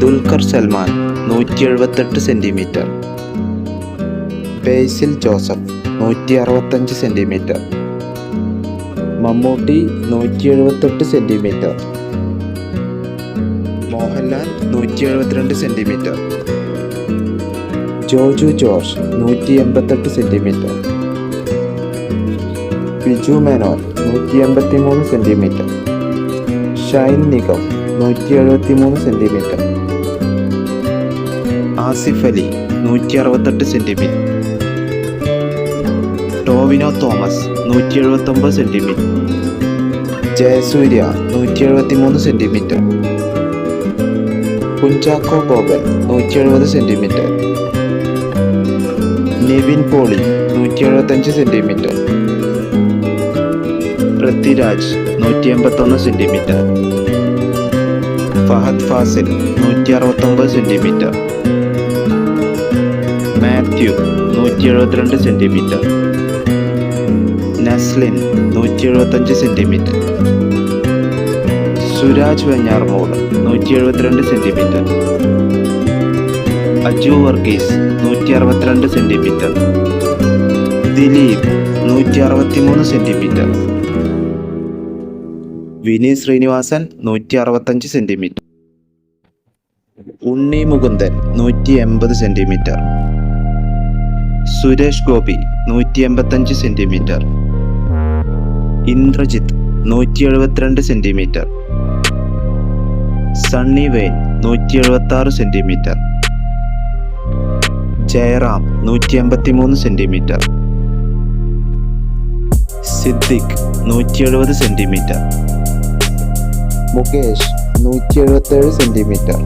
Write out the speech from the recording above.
ദുൽഖർ സൽമാൻ നൂറ്റി എഴുപത്തെട്ട് centimetre പേസിൽ Joseph നൂറ്റി അറുപത്തഞ്ച് സെന്റിമീറ്റർ മമ്മൂട്ടി നൂറ്റി എഴുപത്തെട്ട് സെന്റിമീറ്റർ മോഹൻലാൽ നൂറ്റി എഴുപത്തിരണ്ട് സെന്റിമീറ്റർ ജോജു ജോർജ് നൂറ്റി എൺപത്തെട്ട് സെന്റിമീറ്റർ ബിജു മേനോൻ നൂറ്റി എൺപത്തി മൂന്ന് സെന്റിമീറ്റർ ഷൈൻ നിഗം നൂറ്റി എഴുപത്തി സെന്റിമീറ്റർ ആസിഫ് അലി നൂറ്റി അറുപത്തെട്ട് സെന്റിമീറ്റർ ടോവിനോ തോമസ് നൂറ്റി എഴുപത്തൊമ്പത് സെന്റിമീറ്റർ ജയസൂര്യ നൂറ്റി എഴുപത്തി മൂന്ന് സെന്റിമീറ്റർ കുഞ്ചാക്കോ ബോബൻ നൂറ്റി എഴുപത് സെന്റിമീറ്റർ നിവിൻ പോളി നൂറ്റി എഴുപത്തഞ്ച് സെന്റിമീറ്റർ പൃഥ്വിരാജ് നൂറ്റി എൺപത്തൊന്ന് സെന്റിമീറ്റർ ഫഹദ് ഫാസിൽ നൂറ്റി അറുപത്തൊമ്പത് സെന്റിമീറ്റർ മാത്യു നൂറ്റി എഴുപത്തിരണ്ട് സെന്റിമീറ്റർ നസ്ലിൻ നൂറ്റി എഴുപത്തഞ്ച് സെന്റിമീറ്റർ സുരാജ് വെഞ്ഞാർമോട് നൂറ്റി എഴുപത്തിരണ്ട് സെന്റിമീറ്റർ അജു വർഗീസ് നൂറ്റി അറുപത്തിരണ്ട് സെന്റിമീറ്റർ ദിലീപ് നൂറ്റി അറുപത്തിമൂന്ന് സെന്റിമീറ്റർ വിനീത് ശ്രീനിവാസൻ നൂറ്റി അറുപത്തഞ്ച് സെന്റിമീറ്റർ ഉണ്ണി മുകുന്ദൻ നൂറ്റി എൺപത് സെന്റിമീറ്റർ സുരേഷ് ഗോപി നൂറ്റി എൺപത്തഞ്ച് സെന്റിമീറ്റർ. ഇന്ദ്രജിത്ത് നൂറ്റി എഴുപത്തിരണ്ട് സെന്റിമീറ്റർ. സണ്ണി വെയിൻ നൂറ്റി എഴുപത്തി ആറ് സെന്റിമീറ്റർ. ജയറാം നൂറ്റി എൺപത്തി മൂന്ന് സെന്റിമീറ്റർ. സിദ്ദിഖ് നൂറ്റി എഴുപത് സെന്റിമീറ്റർ. മുകേഷ് നൂറ്റി എഴുപത്തേഴ് സെന്റിമീറ്റർ